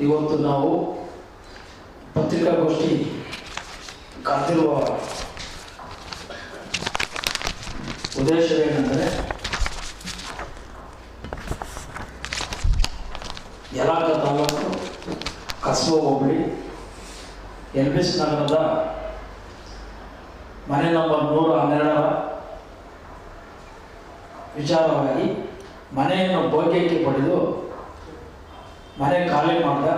ಇವತ್ತು ನಾವು ಪತ್ರಿಕಾಗೋಷ್ಠಿ ಕರೆದಿರುವ ಉದ್ದೇಶವೇನೆಂದರೆ ಯಲಾಕ ತಾಲೂಕು ಕಸಬ ಹೋಬಳಿ ಎಸ್ ನಗರದ ಮನೆ ನಂಬರ್ ನೂರ ಹನ್ನೆರಡರ ವಿಚಾರವಾಗಿ ಮನೆಯನ್ನು ಭೋಗ್ಯಕ್ಕೆ ಪಡೆದು ಮನೆ ಖಾಲಿ ಮಾಡಿದ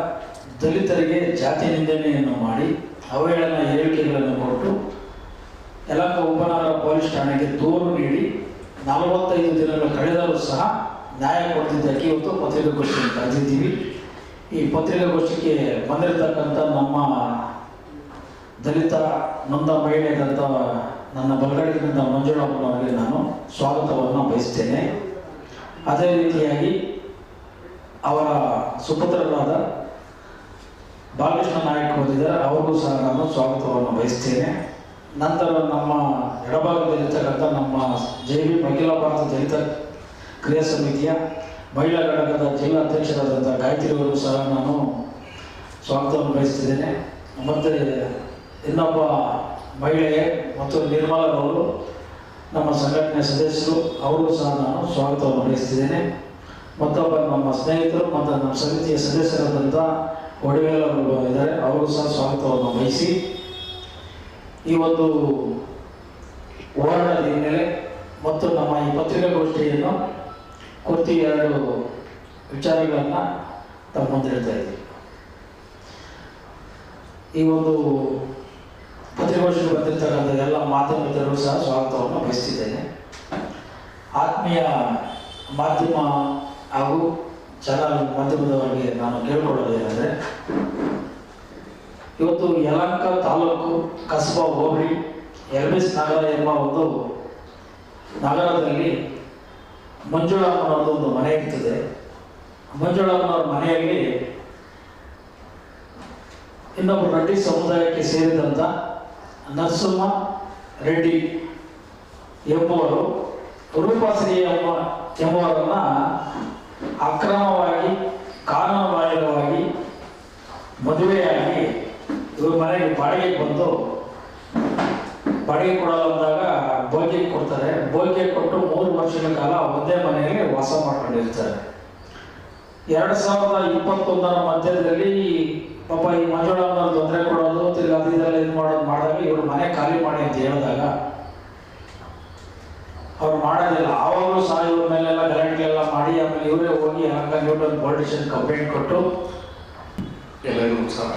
ದಲಿತರಿಗೆ ಜಾತಿ ನಿಂದನೆಯನ್ನು ಮಾಡಿ ಅವಹೇಳನ ಹೇಳಿಕೆಗಳನ್ನು ಕೊಟ್ಟು ಯಲಹಂಕ ಉಪನಗರ ಪೊಲೀಸ್ ಠಾಣೆಗೆ ದೂರು ನೀಡಿ ನಲವತ್ತೈದು ದಿನಗಳು ಕಳೆದರೂ ಸಹ ನ್ಯಾಯ ಕೊಡ್ತಿದ್ದಕ್ಕೆ ಇವತ್ತು ಪತ್ರಿಕಾಗೋಷ್ಠಿಯನ್ನು ಕರೆದಿದ್ದೀವಿ. ಈ ಪತ್ರಿಕಾಗೋಷ್ಠಿಗೆ ಬಂದಿರತಕ್ಕಂಥ ನಮ್ಮ ದಲಿತ ನೊಂದ ಮಹಿಳೆಯಾದಂಥ ನನ್ನ ಬಲಗಡೆಗಿದ್ದಂಥ ಮಂಜುಳಪ್ಪನವರಿಗೆ ನಾನು ಸ್ವಾಗತವನ್ನು ಬಯಸ್ತೇನೆ. ಅದೇ ರೀತಿಯಾಗಿ ಅವರ ಸುಪುತ್ರರಾದ ಬಾಲಕೃಷ್ಣ ನಾಯಕ್ ಬಂದಿದ್ದಾರೆ. ಅವರಿಗೂ ಸಹ ನಾನು ಸ್ವಾಗತವನ್ನು ಬಯಸ್ತೇನೆ. ನಂತರ ನಮ್ಮ ಎಡಭಾಗದಲ್ಲಿರ್ತಕ್ಕಂಥ ನಮ್ಮ ಜೆ ಬಿ ಅಖಿಲ ಭಾರತ ದಲಿತ ಕ್ರಿಯಾ ಸಮಿತಿಯ ಮಹಿಳಾ ಘಟಕದ ಜಿಲ್ಲಾ ಅಧ್ಯಕ್ಷರಾದಂಥ ಗಾಯತ್ರಿ ಅವರು ಸಹ ನಾನು ಸ್ವಾಗತವನ್ನು ಬಯಸ್ತಿದ್ದೇನೆ. ಮತ್ತು ಇನ್ನೊಬ್ಬ ಮಹಿಳೆ ಮತ್ತು ನಿರ್ಮಲರವರು ನಮ್ಮ ಸಂಘಟನೆಯ ಸದಸ್ಯರು ಅವರು ಸಹ ನಾನು ಸ್ವಾಗತವನ್ನು ಬಯಸ್ತಿದ್ದೇನೆ. ಮತ್ತೊಬ್ಬ ನಮ್ಮ ಸ್ನೇಹಿತರು ಮತ್ತು ನಮ್ಮ ಸಮಿತಿಯ ಸದಸ್ಯರಾದಂಥ ಒಡವೇಲವರು ಇದ್ದಾರೆ. ಅವರು ಸಹ ಸ್ವಾಗತವನ್ನು ವಹಿಸಿ ಈ ಒಂದು ಹೋರಾಟದ ಹಿನ್ನೆಲೆ ಮತ್ತು ನಮ್ಮ ಈ ಪತ್ರಿಕಾಗೋಷ್ಠಿಯನ್ನು ಕುರಿತು ಎರಡು ವಿಚಾರಗಳನ್ನು ತಮ್ಮ ಇಡ್ತಾ ಇದ್ದೀವಿ. ಈ ಒಂದು ಪತ್ರಿಕಾಗೋಷ್ಠಿಗೆ ಬಂದಿರತಕ್ಕಂಥ ಎಲ್ಲ ಮಾಧ್ಯಮಿಕರು ಸಹ ಸ್ವಾಗತವನ್ನು ವಹಿಸಿದ್ದೇನೆ ಆತ್ಮೀಯ ಮಾಧ್ಯಮ ಹಾಗೂ ಚಾನಲ್ ಮಾಧ್ಯಮದವರಿಗೆ ನಾನು ಕೇಳಿಕೊಳ್ಳೋದೇನೆಂದರೆ ಇವತ್ತು ಯಲಂಕ ತಾಲೂಕು ಕಸಬಾ ಹೋಬಳಿ ಎಲ್ಬಿಸ್ ನಗರ ಎಂಬ ಒಂದು ನಗರದಲ್ಲಿ ಮಂಜುಳಮ್ಮನವ್ರದ್ದು ಒಂದು ಮನೆ ಇರ್ತದೆ ಮಂಜುಳಮ್ಮನವ್ರ ಮನೆಯಲ್ಲಿ ಇನ್ನೊಬ್ಬ ರೆಡ್ಡಿ ಸಮುದಾಯಕ್ಕೆ ಸೇರಿದಂಥ ನರಸಿಂಹ ರೆಡ್ಡಿ ಎಂಬುವರು ರೂಪಾಶ್ರೀ ಎಂಬ ಎಂಬುವರನ್ನ ಅಕ್ರಮವಾಗಿ, ಕಾನೂನುಬಾಹಿರವಾಗಿ ಮದುವೆಯಾಗಿ ಇವ್ರ ಮನೆಗೆ ಬಾಡಿಗೆ ಬಂದು ಬಾಡಿಗೆ ಕೊಡಲು ಅಂದಾಗ ಕೊಡ್ತಾರೆ. ಬೋಗಿಗೆ ಕೊಟ್ಟು ಮೂರು ವರ್ಷದ ಕಾಲ ಒಂದೇ ಮನೆಯಲ್ಲಿ ವಾಸ ಮಾಡ್ಕೊಂಡಿರ್ತಾರೆ. ಎರಡು ಸಾವಿರದ ಇಪ್ಪತ್ತೊಂದರ ಮಧ್ಯದಲ್ಲಿ ಪಾಪ ಈ ಮಂಜುಳಮ್ಮನ ತೊಂದರೆ ಕೊಡೋದು, ತಿರ್ಗಿ ಅದು ಇದು ಮಾಡೋದು ಮಾಡಿದಾಗ ಇವರು ಮನೆ ಖಾಲಿ ಮಾಡಿ ಅಂತ ಹೇಳಿದಾಗ ಅವ್ರು ಮಾಡೋದಿಲ್ಲ ಆವಾಗಲೂ ಸಹ ಇವ್ರ ಮೇಲೆಲ್ಲ ಗಲಾಟೆಲ್ಲ ಮಾಡಿ, ಆಮೇಲೆ ಇವರೇ ಹೋಗಿ ಹಂಗ ನ್ಯೂಟನ್ ಪಾಲಿಟಿಷಿಯನ್ ಕಂಪ್ಲೇಂಟ್ ಕೊಟ್ಟು ಎಲ್ಲರಿಗೂ ಉತ್ಸಾಹ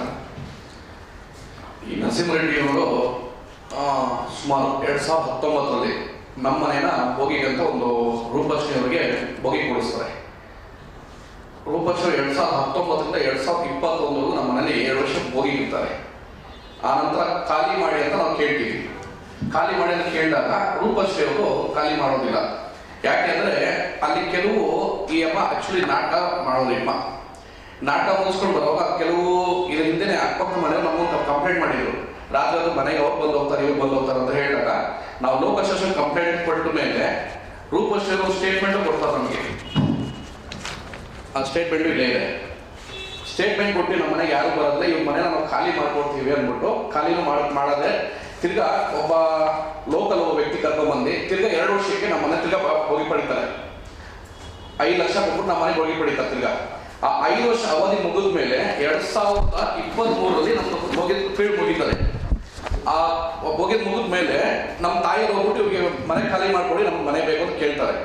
ಈ ನರಸಿಂಹರೆಡ್ಡಿಯವರು ಅವರು ಸುಮಾರು ಎರಡ್ ಸಾವಿರದ ಹತ್ತೊಂಬತ್ತರಲ್ಲಿ ನಮ್ಮ ಮನೇನ ಬೋಗಿಗಂತ ಒಂದು ರೂಪಶ್ರೀ ಅವರಿಗೆ ಬೋಗಿ ಕೊಡಿಸ್ತಾರೆ. ರೂಪಶ್ರೀ ಎರಡ್ ಸಾವಿರದ ಹತ್ತೊಂಬತ್ತರಿಂದ ಎರಡ್ ಸಾವಿರದ ಇಪ್ಪತ್ತೊಂದವರೆಗೂ ನಮ್ಮ ಮನೇಲಿ ಎರಡು ವರ್ಷ ಬೋಗಿ ಇರ್ತಾರೆ. ಆ ನಂತರ ಖಾಲಿ ಮಾಡಿ ಅಂತ ನಾವು ಕೇಳ್ತೀವಿ. ಖಾಲಿ ಮಾಡಿ ಅಂತ ಕೇಳಿದಾಗ ರೂಪಶ್ರೀ ಅವರು ಖಾಲಿ ಮಾಡೋದಿಲ್ಲ. ಯಾಕೆಂದ್ರೆ ಅಲ್ಲಿ ಕೆಲವು ಈ ಅಮ್ಮ ಆಕ್ಚುಲಿ ನಾಟಕ ಮಾಡೋದು ಅಮ್ಮ ನಾಟಕ ಮುಗಿಸ್ಕೊಂಡು ಬರುವಾಗ ಕೆಲವು ಇದ್ರ ಹಿಂದೆನೆ ಅಕ್ಕಪಕ್ಕ ಮನೆಯವರು ನಮ್ಮನ್ನು ಕಂಪ್ಲೇಂಟ್ ಮಾಡಿದ್ರು. ರಾತ್ರಿ ಅದು ಮನೆಗೆ ಅವ್ರು ಬಂದು ಹೋಗ್ತಾರೆ ಇವ್ರು ಬಂದು ಹೋಗ್ತಾರೆ ಅಂತ ಹೇಳಿದಾಗ ನಾವು ಲೋಕಶಾಸನ ಕಂಪ್ಲೇಂಟ್ ಕೊಟ್ಟ ಮೇಲೆ ರೂಪಶ್ರೀ ಅವರು ಸ್ಟೇಟ್ಮೆಂಟ್ ಕೊಡ್ತಾರೆ ನಮಗೆ. ಆ ಸ್ಟೇಟ್ಮೆಂಟ್ ಇಲ್ಲೇ ಇದೆ. ಸ್ಟೇಟ್ಮೆಂಟ್ ಕೊಟ್ಟು ನಮ್ಮ ಮನೆಗೆ ಯಾರು ಬರೋದಿಲ್ಲ, ಇವ್ರ ಮನೆ ನಾವು ಖಾಲಿ ಮಾಡ್ಕೊಡ್ತೀವಿ ಅಂದ್ಬಿಟ್ಟು ಖಾಲಿನೂ ಮಾಡ ಮಾಡದೆ ತಿರ್ಗಾ ಒಬ್ಬ ಲೋಕಲ್ ಒಬ್ಬ ವ್ಯಕ್ತಿ ಕರ್ಕೊಂಡ್ಬಂದು ತಿರ್ಗಾ ಎರಡು ವರ್ಷಕ್ಕೆ ನಮ್ಮ ಮನೆ ತಿರ್ಗಾ ಹೋಗಿ ಪಡಿತಾರೆ. ಐದು ಲಕ್ಷ ಕೊಟ್ಟು ನಮ್ಮ ಮನೆಗೆ ಹೋಗಿ ಪಡಿತಾರೆ ತಿರ್ಗಾ. ಆ ಐದು ವರ್ಷ ಅವಧಿ ಮುಗಿದ ಮೇಲೆ ಎರಡ್ ಸಾವಿರದ ಇಪ್ಪತ್ತ್ ಮೂರರಲ್ಲಿ ನಮ್ಮ ಮುಗಿದ ಫೀಲ್ಡ್ ಮುಗಿತಾರೆ ಆ ಮುಗಿದ ಮುಗಿದ ಮೇಲೆ ನಮ್ಮ ತಾಯಿ ಹೋಗ್ಬಿಟ್ಟು ಇವ್ರಿಗೆ ಮನೆ ಖಾಲಿ ಮಾಡ್ಕೊಡಿ, ನಮ್ಗೆ ಮನೆ ಬೇಕು ಅಂತ ಕೇಳ್ತಾರೆ.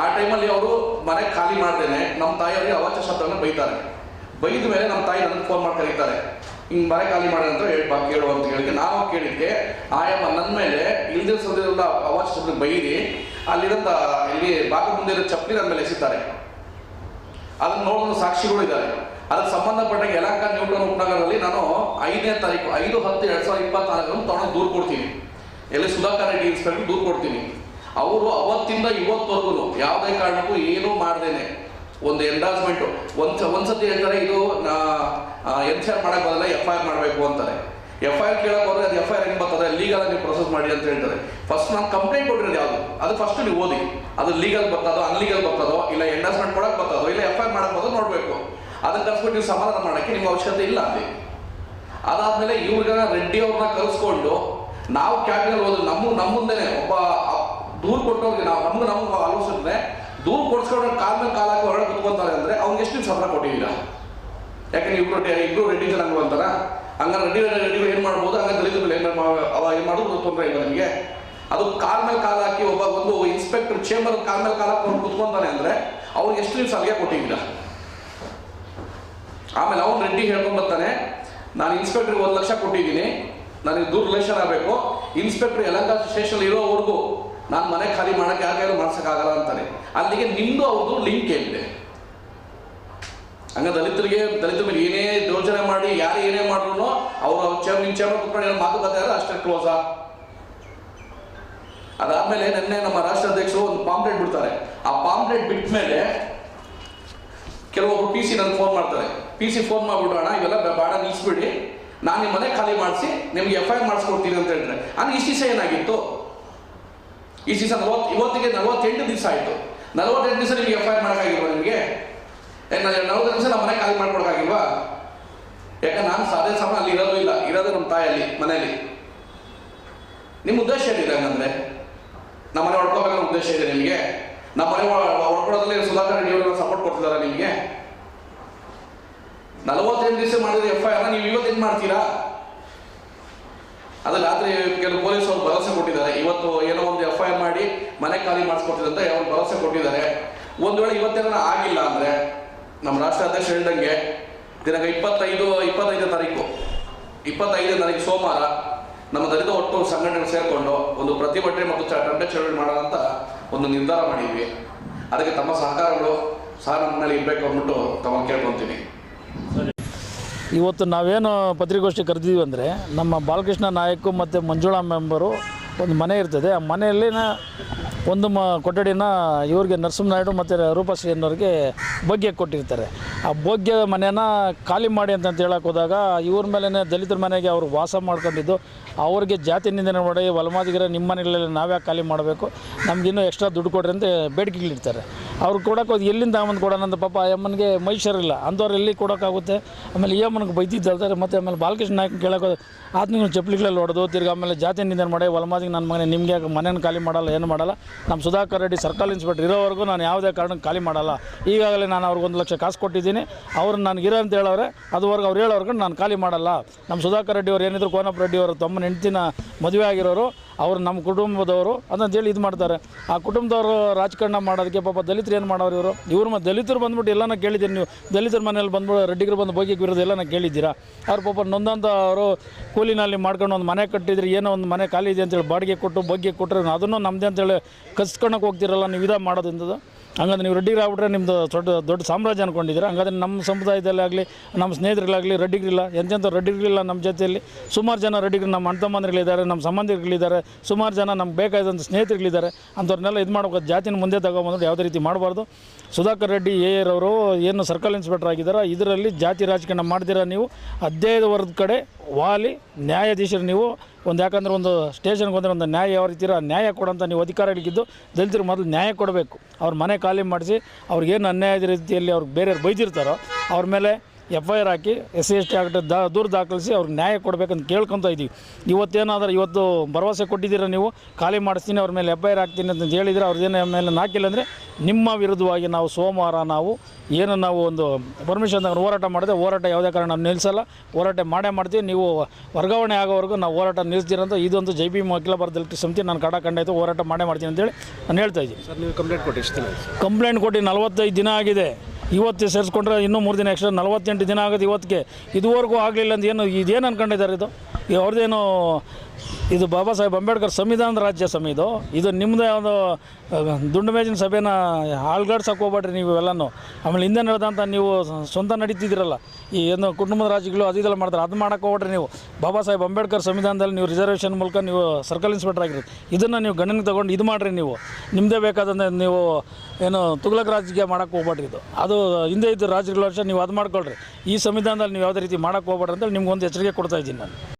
ಆ ಟೈಮಲ್ಲಿ ಅವರು ಮನೆ ಖಾಲಿ ಮಾಡ್ದೇನೆ ನಮ್ಮ ತಾಯಿಯವರಿಗೆ ಅವಚ ಶಬ್ದವನ್ನು ಬೈತಾರೆ. ಬೈದ ಮೇಲೆ ನಮ್ಮ ತಾಯಿ ನನ್ನ ಫೋನ್ ಮಾಡಿ ಕರೀತಾರೆ. ಹಿಂಗ್ ಮನೆ ಖಾಲಿ ಮಾಡಿ ಅಂತ ಹೇಳಿ ಬಾ ಕೇಳು ಅಂತ ಹೇಳಿದ್ರೆ ನಾವು ಕೇಳಿದ್ದೆ ಆಯಮ್ಮ ನನ್ನ ಮೇಲೆ ಇಲ್ಲಿ ಸದ್ಯದ ಅವಾಚ್ಯ ಶಬ್ದ ಬೈರಿ ಅಲ್ಲಿರಂತ, ಇಲ್ಲಿ ಬಾಗ ಮುಂದೆ ಇರೋ ಚಪ್ಪಲಿ ನನ್ನ ಮೇಲೆ ಎಸಿದ್ದಾರೆ ಅದನ್ನ ನೋಡೋದು ಸಾಕ್ಷಿಗಳು ಇದ್ದಾರೆ. ಅದಕ್ಕೆ ಸಂಬಂಧಪಟ್ಟ ಯಲಹಂಕ ನ್ಯೂಟನ್ ಉಪನಗರದಲ್ಲಿ ನಾನು ಐದನೇ ತಾರೀಕು, ಐದು, ಹತ್ತು, ಎರಡ್ ಸಾವಿರದ ಇಪ್ಪತ್ನಾಲ್ಕರಂದು ತಗೊಂಡು ದೂರು ಕೊಡ್ತೀನಿ. ಎಲ್ಲಿ ಸುಧಾಕರ್ ರೆಡ್ಡಿ ಇನ್ಸ್ಪೆಕ್ಟರ್ ದೂರು ಕೊಡ್ತೀನಿ. ಅವರು ಅವತ್ತಿಂದ ಇವತ್ತವರೆಗೂ ಯಾವುದೇ ಕಾರಣಕ್ಕೂ ಏನೂ ಮಾಡ್ದೇನೆ. ಒಂದು ಎಂಡಾಸ್ಮೆಂಟ್ ಒಂದ್ ಒಂದ್ಸತಿ ಹೇಳ್ತಾರೆ ಇದು ಎನ್ ಸಿ ಆರ್ ಮಾಡಕ್ ಬರಲ್ಲ, ಎಫ್ ಐ ಆರ್ ಮಾಡಬೇಕು ಅಂತಾರೆ. ಎಫ್ ಐ ಆರ್ ಕೇಳಕ್ ಹೋದ್ರೆ ಅದು ಎಫ್ ಐ ಆರ್ ಹೆಂಗ್ ಬರ್ತದೆ ಲೀಗಲ್ ನೀವು ಪ್ರೊಸೆಸ್ ಮಾಡಿ ಅಂತ ಹೇಳ್ತಾರೆ. ಫಸ್ಟ್ ನಾನು ಕಂಪ್ಲೇಂಟ್ ಕೊಟ್ಟಿರೋದು ಯಾವುದು? ಅದು ಫಸ್ಟ್ ನೀವು ಓದಿ. ಅದು ಲೀಗಲ್ ಬರ್ತದೋ ಅನ್ಲೀಗಲ್ ಬರ್ತದೋ, ಇಲ್ಲ ಎಂಡಾಸ್ಮೆಂಟ್ ಕೊಡಕ್ ಬರ್ತದೋ, ಇಲ್ಲ ಎಫ್ ಐ ಆರ್ ಮಾಡಕ್ ಬರೋದು ನೋಡ್ಬೇಕು. ಅದನ್ನ ಕರ್ಸ್ಕೊಂಡು ನೀವು ಸಮಾಧಾನ ಮಾಡೋಕ್ಕೆ ನಿಮ್ಗೆ ಅವಶ್ಯಕತೆ ಇಲ್ಲ ಅಲ್ಲಿ. ಅದಾದ್ಮೇಲೆ ಇವ್ರಿಗೆ ರೆಡ್ಡಿ ಅವ್ರನ್ನ ಕರೆಸ್ಕೊಂಡು ನಾವು ಕ್ಯಾಪಿಟಲ್ ಹೋದ್ರೆ ನಮ್ಮ ನಮ್ಮ ಮುಂದೆನೆ ಒಬ್ಬ ದೂರ ದೂರು ಕೊಟ್ಟವ್ರಿಗೆ ನಾವು, ನಮ್ಗೆ ನಮ್ಗೆ ಆಲೋಚನೆ ದೂರು ಕೊಡ್ಸ್ಕೊಂಡ್ರೆ ಕಾಲ ಮೇಲೆ ಕಾಲ ಹಾಕಿ ಹೊರಗಡೆ ಕುತ್ಕೊಂತಾರೆ ಅಂದ್ರೆ ಸಂಬಳ ಕೊಟ್ಟಿದ್ದೀರಾ? ಯಾಕಂದ್ರೆ ಇಬ್ರು ಡೆ- ಇಬ್ರು ರೆಡ್ಡಿ ಜನಾಂಗ ಅಂತಾರ ಹಂಗಾರೆ ರೆಡ್ಡಿ ರೆಡ್ಡಿ ಏನ್ ಮಾಡ್ಬೋದು? ಹಂಗಾರೆ ದಲಿತ ಮೇಲೆ ಏನ್ ಅವ ಏನು ಮಾಡೋದು ತೊಂದರೆ ಇಲ್ಲ ನಿಮಗೆ? ಅದು ಕಾಲ್ ಮೇಲೆ ಕಾಲ ಹಾಕಿ ಒಬ್ಬ ಒಂದು ಇನ್ಸ್ಪೆಕ್ಟರ್ ಚೇಂಬರ್ ಕಾಲ್ ಮೇಲೆ ಕಾಲ ಹಾಕೊಂಡು ಕುತ್ಕೊಂತಾನೆ ಅಂದ್ರೆ ಅವ್ರಿಗೆ ಎಷ್ಟು ನೀವು ಸಲಹೆ ಕೊಟ್ಟಿದ್ದೀರಾ? ಆಮೇಲೆ ಅವನು ರೆಡ್ಡಿ ಹೇಳ್ಕೊಂಡ್ ಬರ್ತಾನೆ. ನಾನು ಇನ್ಸ್ಪೆಕ್ಟರ್ ಒಂದು ಲಕ್ಷ ಕೊಟ್ಟಿದ್ದೀನಿ. ನನಗೆ ದೂರ ರಿಲೇಷನ್ ಆಗಬೇಕು. ಇನ್ಸ್ಪೆಕ್ಟರ್ ಯಲಂಕ ಸ್ಟೇಷನ್ ಇರೋವರೆಗೂ ನಾನು ಮನೆ ಖಾಲಿ ಮಾಡಕ್ಕೆ ಯಾರು ಮಾಡ್ಸಕ್ಕಾಗಲ್ಲ ಅಂತಾನೆ. ಅಲ್ಲಿಗೆ ನಿಮ್ಮದು ಅವ್ರದ್ದು ಲಿಂಕ್ ಏನಿದೆ? ಹಂಗ ದಲಿತರಿಗೆ ದಲಿತರ ಮೇಲೆ ಏನೇ ಯೋಚನೆ ಮಾಡಿ, ಯಾರು ಏನೇ ಮಾಡ್ರು ಅವ್ರು ಚೇರ್ ನಿಮ್ ಚೇರ್ ಕುತ್ಕೊಂಡು ಮಾತು ಮಾತುಕತೆ ಅಷ್ಟೇ ಕ್ಲೋಸಾ ಅದಾದ್ಮೇಲೆ ನಿನ್ನೆ ನಮ್ಮ ರಾಷ್ಟ್ರ ಅಧ್ಯಕ್ಷರು ಒಂದು ಪಾಂಪ್ಲೆಟ್ ಬಿಡ್ತಾರೆ. ಆ ಪಾಂಪ್ಲೆಟ್ ಬಿಟ್ಟ ಮೇಲೆ ಕೆಲವೊಬ್ರು ಪಿ ಸಿ ನನಗೆ ಫೋನ್ ಮಾಡ್ತಾರೆ. ಪಿ ಸಿ ಫೋನ್ ಮಾಡ್ಬಿಡೋಣ ಇವೆಲ್ಲ ಬಾಡ ಬೇಡ ನಿಲ್ಸ್ಬಿಡಿ. ನಾನು ನಿಮ್ಮ ಮನೆ ಖಾಲಿ ಮಾಡಿಸಿ, ನಿಮ್ಗೆ ಎಫ್ ಐ ಆರ್ ಮಾಡಿಸ್ಕೊಡ್ತೀನಿ ಅಂತ ಹೇಳಿದ್ರೆ ಅಂದ್ರೆ ಇಸ್ ದಿವಸ ಏನಾಗಿತ್ತು? ಈ ದಿವಸ ನಲವತ್ತು, ಇವತ್ತಿಗೆ ನಲವತ್ತೆಂಟು ದಿವಸ ಆಯಿತು. ನಲವತ್ತೆಂಟು ದಿವಸ ನಿಮ್ಗೆ ಎಫ್ ಐ ಆರ್ ಮಾಡೋಕ್ಕಾಗಿಲ್ವಾ ನಿಮಗೆ? ನಮ್ಮ ಮಾಡ್ಕೊಡಕ್ಕಾಗಿಲ್ವಾ ಯಾಕಂದ್ರೆ ನಾನು ಸಾಧೆ ಸಾಮಾನು ಅಲ್ಲಿ ಇರೋದು ಇಲ್ಲ. ಇರೋದು ನಮ್ಮ ತಾಯಲ್ಲಿ ಮನೆಯಲ್ಲಿ. ನಿಮ್ಮ ಉದ್ದೇಶ ಏನಿದೆ ಹಂಗಂದ್ರೆ? ನಮ್ಮ ಮನೆ ಹೊಡ್ಕೋಬೇಕನ್ನೋ ಉದ್ದೇಶ ಇದೆ ನಿಮಗೆ? ನಮ್ಮ ಮನೆ ಹೊಡ್ಕೊಳ್ಳೋದ್ರಲ್ಲಿ ಸುಧಾಕರ್ ಅವರೆಲ್ಲ ಸಪೋರ್ಟ್ ಕೊಡ್ತಿದಾರ ನಿಮಗೆ? ನಲವತ್ತೆಂಟು ದಿವಸ ಮಾಡಿದ ಎಫ್ ಐ ಆರ್ ನೀವು ಇವತ್ತೇನು ಮಾಡ್ತೀರಾ? ಅದು ರಾತ್ರಿ ಕೆಲವು ಪೊಲೀಸರು ಭರವಸೆ ಕೊಟ್ಟಿದ್ದಾರೆ. ಇವತ್ತು ಏನೋ ಒಂದು ಎಫ್ ಐ ಆರ್ ಮಾಡಿ ಮನೆ ಖಾಲಿ ಮಾಡಿಸ್ಕೊಟ್ಟಿದಂತ ಯಾವ ಭರವಸೆ ಕೊಟ್ಟಿದ್ದಾರೆ. ಒಂದು ವೇಳೆ ಇವತ್ತೇನೋ ಆಗಿಲ್ಲ ಅಂದ್ರೆ? ನಮ್ಮ ರಾಷ್ಟ್ರ ಅಧ್ಯಕ್ಷ ಹೇಳಿದಂಗೆ ದಿನಾಂಕ ಇಪ್ಪತ್ತೈದು ಇಪ್ಪತ್ತೈದು ತಾರೀಕು ಇಪ್ಪತ್ತೈದು ತಾರೀಕು ಸೋಮವಾರ ನಮ್ಮ ದಲಿತ ಒಟ್ಟು ಸಂಘಟನೆ ಸೇರಿಕೊಂಡು ಒಂದು ಪ್ರತಿಭಟನೆ ಮತ್ತು ದಂಡ ಚಳವಳಿ ಮಾಡೋಣ ಅಂತ ಒಂದು ನಿರ್ಧಾರ ಮಾಡಿದ್ವಿ. ಅದಕ್ಕೆ ತಮ್ಮ ಸಹಕಾರಗಳು ಸಹ ನಮ್ಮಲ್ಲಿ ಇರಬೇಕು ಅಂದ್ಬಿಟ್ಟು ತಮ್ಮ ಕೇಳ್ಕೊತೀನಿ ಇವತ್ತು ನಾವೇನು ಪತ್ರಿಕಾಗೋಷ್ಠಿ ಕರೆದಿದ್ದೀವಿ ಅಂದರೆ ನಮ್ಮ ಬಾಲಕೃಷ್ಣ ನಾಯಕ್ ಮತ್ತು ಮಂಜುಳಾ ಮೆಂಬರು ಒಂದು ಮನೆ ಇರ್ತದೆ. ಆ ಮನೆಯಲ್ಲಿನ ಒಂದು ಮ ಕೊಠಡಿನ ಇವ್ರಿಗೆ ನರಸಿಂಹನಾಯ್ಡು ಮತ್ತು ರೂಪಶ್ರೀ ಅನ್ನೋರಿಗೆ ಭೋಗ್ಯ ಕೊಟ್ಟಿರ್ತಾರೆ. ಆ ಭೋಗ್ಯದ ಮನೆನ ಖಾಲಿ ಮಾಡಿ ಅಂತ ಹೇಳಕ್ಕೆ ಹೋದಾಗ ಇವ್ರ ಮೇಲೇ ದಲಿತರ ಮನೆಗೆ ಅವರು ವಾಸ ಮಾಡ್ಕೊಂಡಿದ್ದು. ಅವ್ರಿಗೆ ಜಾತಿ ನಿಂದನೆ ಮಾಡಿ, ವಲಮಾದಿಗರ ನಿಮ್ಮ ಮನೆಗಳಲ್ಲಿ ನಾವ್ಯಾಕೆ ಖಾಲಿ ಮಾಡಬೇಕು? ನಮಗಿನ್ನೂ ಎಕ್ಸ್ಟ್ರಾ ದುಡ್ಡು ಕೊಡ್ರಿ ಅಂತ ಬೇಡಿಕೆಗಳಿರ್ತಾರೆ. ಅವ್ರು ಕೊಡೋಕೆ ಹೋಗಿ ಎಲ್ಲಿಂದ ಅಮ್ಮನ ಕೊಡೋಣ ಪಾಪ ಆ ಅಮ್ಮನಿಗೆ ಮೈಸೂರಿಲ್ಲ. ಅಂಥವ್ರು ಎಲ್ಲಿ ಕೊಡೋಕ್ಕಾಗುತ್ತೆ ಆಮೇಲೆ ಈ ಅಮ್ಮನಿಗೆ ಬೈದಿದ್ದು ಹೇಳ್ತಾರೆ, ಮತ್ತು ಆಮೇಲೆ ಬಾಲಕೃಷ್ಣ ನಾಯಕ ಕೇಳೋಕೆ ಆತ್ಮೀಯ ಚಪ್ಪಲಿಗಳಲ್ಲಿ ಹೊಡೆದು, ತಿರ್ಗಿ ಆಮೇಲೆ ಜಾತಿ ನಿಂದನೆ ಮಾಡಿ ಒಲಮಾದಿಗೆ ನನ್ನ ಮನೆ ನಿಮಗೆ ಮನೇನ ಖಾಲಿ ಮಾಡಲ್ಲ, ಏನು ಮಾಡಲ್ಲ? ನಮ್ಮ ಸುಧಾಕರ್ ರೆಡ್ಡಿ ಸರ್ಕಲ್ ಇನ್ಸ್ಪೆಕ್ಟರ್ ಇರೋವರೆಗೂ ನಾನು ಯಾವುದೇ ಕಾರಣಕ್ಕೆ ಖಾಲಿ ಮಾಡಲ್ಲ. ಈಗಾಗಲೇ ನಾನು ಅವ್ರಿಗೆ ಒಂದು ಲಕ್ಷ ಕಾಸು ಕೊಟ್ಟಿದ್ದೀನಿ. ಅವ್ರು ನನಗಿರೋ ಅಂತ ಹೇಳೋರೆ ಅದುವರೆಗೂ ಅವ್ರು ಹೇಳೋರ್ಗೆ ನಾನು ಖಾಲಿ ಮಾಡಲ್ಲ. ನಮ್ಮ ಸುಧಾಕರ್ ರೆಡ್ಡಿ ಅವ್ರು ಏನಿದ್ರು ಕೋನಪ್ಪ ರೆಡ್ಡಿ ಅವರು ತಮ್ಮನ ಹೆಂಡ್ತಿನ ಮದುವೆ ಆಗಿರೋರು, ಅವರು ನಮ್ಮ ಕುಟುಂಬದವರು ಅದಂತೇಳಿ ಇದು ಮಾಡ್ತಾರೆ. ಆ ಕುಟುಂಬದವರು ರಾಜಕಾರಣ ಮಾಡೋದಕ್ಕೆ ಪಾಪ ದಲಿತರು ಏನು ಮಾಡೋರು ಇವರು? ಇವರು ಮತ್ತು ದಲಿತರು ಬಂದ್ಬಿಟ್ಟು ಎಲ್ಲನ ಕೇಳಿದ್ದೀರಿ ನೀವು. ದಲಿತರ ಮನೇಲಿ ಬಂದ್ಬಿಟ್ಟು ರೆಡ್ಡಿಗರು ಬಂದು ಬೋಗಿಗೆ ಬಿರೋದು ಎಲ್ಲನ ಕೇಳಿದ್ದೀರಾ? ಅವ್ರು ಪಾಪ ನೊಂದಂತ ಅವರು ಕೂಲಿನಲ್ಲಿ ಮಾಡ್ಕೊಂಡು ಒಂದು ಮನೆ ಕಟ್ಟಿದ್ರೆ, ಏನೋ ಒಂದು ಮನೆ ಖಾಲಿ ಇದೆ ಅಂತೇಳಿ ಬಾಡಿಗೆ ಕೊಟ್ಟು, ಬಗ್ಗೆ ಕೊಟ್ಟರೆ ಅದನ್ನು ನಮ್ಮದೇ ಅಂತೇಳಿ ಕಸ್ಕೊಳಕ್ಕೆ ಹೋಗ್ತಿರಲ್ಲ ನೀವು ಇದ ಮಾಡೋದ್ರಿಂದ ಹಂಗಂದ್ರೆ ನೀವು ರೆಡ್ಡಿಗೆ ಆಗ್ಬಿಟ್ರೆ ನಿಮ್ಮದು ದೊಡ್ಡ ದೊಡ್ಡ ಸಾಮ್ರಾಜ್ಯ ಅನ್ಕೊಂಡಿದ್ದೀರಾ? ಹಂಗಾದ್ರೆ ನಮ್ಮ ಸಮುದಾಯದಲ್ಲಿ ಆಗಲಿ, ನಮ್ಮ ಸ್ನೇಹಿತರಿಗಾಗಲಿ ರೆಡ್ಡಿಗಳಿಲ್ಲ ಎಂತೆಂಥ ರೆಡ್ಡಿಗಳಿಲ್ಲ ನಮ್ಮ ಜೊತೆಯಲ್ಲಿ. ಸುಮಾರು ಜನ ರೆಡ್ಡಿಗ್ರಿ ನಮ್ಮ ಅಣ್ಣ ನಮ್ಮ ಸಂಬಂಧಿಗಳಿದ್ದಾರೆ. ಸುಮಾರು ಜನ ನಮ್ಗೆ ಬೇಕಾದಂಥ ಸ್ನೇಹಿತರುಗಳಿದ್ದಾರೆ. ಅಂಥವ್ರನ್ನೆಲ್ಲ ಇದು ಮಾಡ್ಬೇಕು. ಜಾತಿನ ಮುಂದೆ ತಗೊಂಬಂದ್ರೆ ಯಾವುದೇ ರೀತಿ ಮಾಡಬಾರ್ದು. ಸುಧಾಕರ್ ರೆಡ್ಡಿ, ಎ ಅವರು ಏನು ಸರ್ಕಲ್ ಇನ್ಸ್ಪೆಕ್ಟರ್ ಆಗಿದ್ದಾರೆ? ಇದರಲ್ಲಿ ಜಾತಿ ರಾಜಕಾರಣ ಮಾಡ್ದಿರ ನೀವು? ಅಧ್ಯಾಯದ ವರ್ಗದ ಕಡೆ ವಾಲಿ ನ್ಯಾಯಾಧೀಶರು ನೀವು. ಒಂದು ಯಾಕಂದ್ರೆ ಒಂದು ಸ್ಟೇಷನ್ಗೆ ಹೋದ್ರೆ ಒಂದು ನ್ಯಾಯ ಯಾವ ರೀತಿ ನ್ಯಾಯ ಕೊಡೋಂಥ ನೀವು ಅಧಿಕಾರಿಗಳಿದ್ದು ದಲಿತರು ಮೊದಲು ನ್ಯಾಯ ಕೊಡಬೇಕು. ಅವ್ರ ಮನೆ ಖಾಲಿ ಮಾಡಿಸಿ, ಅವ್ರಿಗೇನು ಅನ್ಯಾಯದ ರೀತಿಯಲ್ಲಿ ಅವ್ರಿಗೆ ಬೇರೆಯವ್ರು ಬೈದಿರ್ತಾರೋ, ಅವ್ರ ಮೇಲೆ F I R hockey S C S T act ದಾ ದೂರು ದಾಖಲಿಸಿ ಅವ್ರಿಗೆ ನ್ಯಾಯ ಕೊಡಬೇಕಂತ ಕೇಳ್ಕೊತ ಇದ್ದೀವಿ ಇವತ್ತೇನಾದ್ರೆ ಇವತ್ತು ಭರವಸೆ ಕೊಟ್ಟಿದ್ದೀರ ನೀವು? ಖಾಲಿ ಮಾಡಿಸ್ತೀನಿ ಅವ್ರ ಮೇಲೆ ಎಫ್ ಐ ಆರ್ ಹಾಕ್ತೀನಿ ಅಂತ ಹೇಳಿದರೆ ಅವ್ರದ್ದೇನು ಮೇಲೆ ಹಾಕಿಲ್ಲ ಅಂದರೆ ನಿಮ್ಮ ವಿರುದ್ಧವಾಗಿ ನಾವು ಸೋಮವಾರ ನಾವು ಏನು ನಾವು ಒಂದು ಪರ್ಮಿಷನ್ ತಗೊಂಡು ಹೋರಾಟ ಮಾಡಿದೆ ಹೋರಾಟ ಯಾವುದೇ ಕಾರಣ ನಾವು ನಿಲ್ಲಿಸಲ್ಲ. ಹೋರಾಟ ಮಾಡೇ ಮಾಡ್ತೀವಿ. ನೀವು ವರ್ಗಾವಣೆ ಆಗೋವರೆಗೂ ನಾವು ಹೋರಾಟ ನಿಲ್ಲಿಸ್ತೀರಂತ ಇದೊಂದು ಜೈ ಭೀಮ್ ಅಖಿಲ ಭಾರತ ಎಲೆಕ್ಟ್ರಿಕ್ ಸಮಿತಿ ನಾನು ಕಡ ಕಂಡಾಯ್ತು ಹೋರಾಟ ಮಾಡೇ ಮಾಡ್ತೀನಿ ಅಂತೇಳಿ ನಾನು ಹೇಳ್ತಾ ಇದ್ದೀನಿ. ಸರ್ ನೀವು ಕಂಪ್ಲೇಂಟ್ ಕೊಟ್ಟು ಕಂಪ್ಲೇಂಟ್ ಕೊಟ್ಟು ನಲವತ್ತೈದು ದಿನ ಆಗಿದೆ. ಇವತ್ತು ಸೇರಿಸ್ಕೊಂಡ್ರೆ ಇನ್ನೂ ಮೂರು ದಿನ ಎಕ್ಸ್ಟ್ರಾ ನಲವತ್ತೆಂಟು ದಿನ ಆಗೋದು ಇವತ್ತಿಗೆ. ಇದುವರೆಗೂ ಆಗಲಿಲ್ಲ ಅಂತ ಏನು, ಇದೇನು ಅನ್ಕೊಂಡಿದ್ದಾರೆ ಇದು? ಅವ್ರದ್ದೇನು ಇದು ಬಾಬಾ ಸಾಹೇಬ್ ಅಂಬೇಡ್ಕರ್ ಸಂವಿಧಾನದ ರಾಜ್ಯ ಸಮ ಇದು. ಇದು ನಿಮ್ಮದೇ ಒಂದು ದುಂಡು ಮೇಜಿನ ಸಭೆನ ಆಳ್ಗಾಡ್ಸಕ್ಕೆ ಹೋಗ್ಬೇಡ್ರಿ ನೀವು ಇವೆಲ್ಲನೂ. ಆಮೇಲೆ ಹಿಂದೆ ನಡೆದಂಥ ನೀವು ಸ್ವಂತ ನಡೀತಿದ್ದೀರಲ್ಲ. ಈ ಏನು ಕುಟುಂಬದ ರಾಜ್ಯಗಳು ಅದು ಇದೆಲ್ಲ ಮಾಡ್ತಾರೆ, ಅದು ಮಾಡಕ್ಕೆ ಹೋಗ್ಬೇಡ್ರಿ ನೀವು. ಬಾಬಾ ಸಾಹೇಬ್ ಅಂಬೇಡ್ಕರ್ ಸಂವಿಧಾನದಲ್ಲಿ ನೀವು ರಿಸರ್ವೇಷನ್ ಮೂಲಕ ನೀವು ಸರ್ಕಲ್ ಇನ್ಸ್ಪೆಕ್ಟರ್ ಆಗಿರೋದು ಇದನ್ನು ನೀವು ಗಣನೆಗೆ ತೊಗೊಂಡು ಇದು ಮಾಡಿರಿ ನೀವು. ನಿಮ್ಮದೇ ಬೇಕಾದಂತೆ ನೀವು ಏನು ತುಗ್ಲಕ್ ರಾಜಕೀಯ ಮಾಡಕ್ಕೆ ಹೋಗ್ಬೇಡ್ರಿ ಇದು. ಅದು ಹಿಂದೆ ಇದ್ದ ರಾಜ್ಯಗಳ ವರ್ಷ ನೀವು ಅದು ಮಾಡ್ಕೊಳ್ರಿ. ಈ ಸಂವಿಧಾನದಲ್ಲಿ ನೀವು ಯಾವುದೇ ರೀತಿ ಮಾಡಕ್ಕೆ ಹೋಗ್ಬೇಡ್ರಿ ಅಂತೇಳಿ ನಿಮ್ಗೊಂದು ಎಚ್ಚರಿಕೆ ಕೊಡ್ತಾ ಇದ್ದೀನಿ ನಾನು.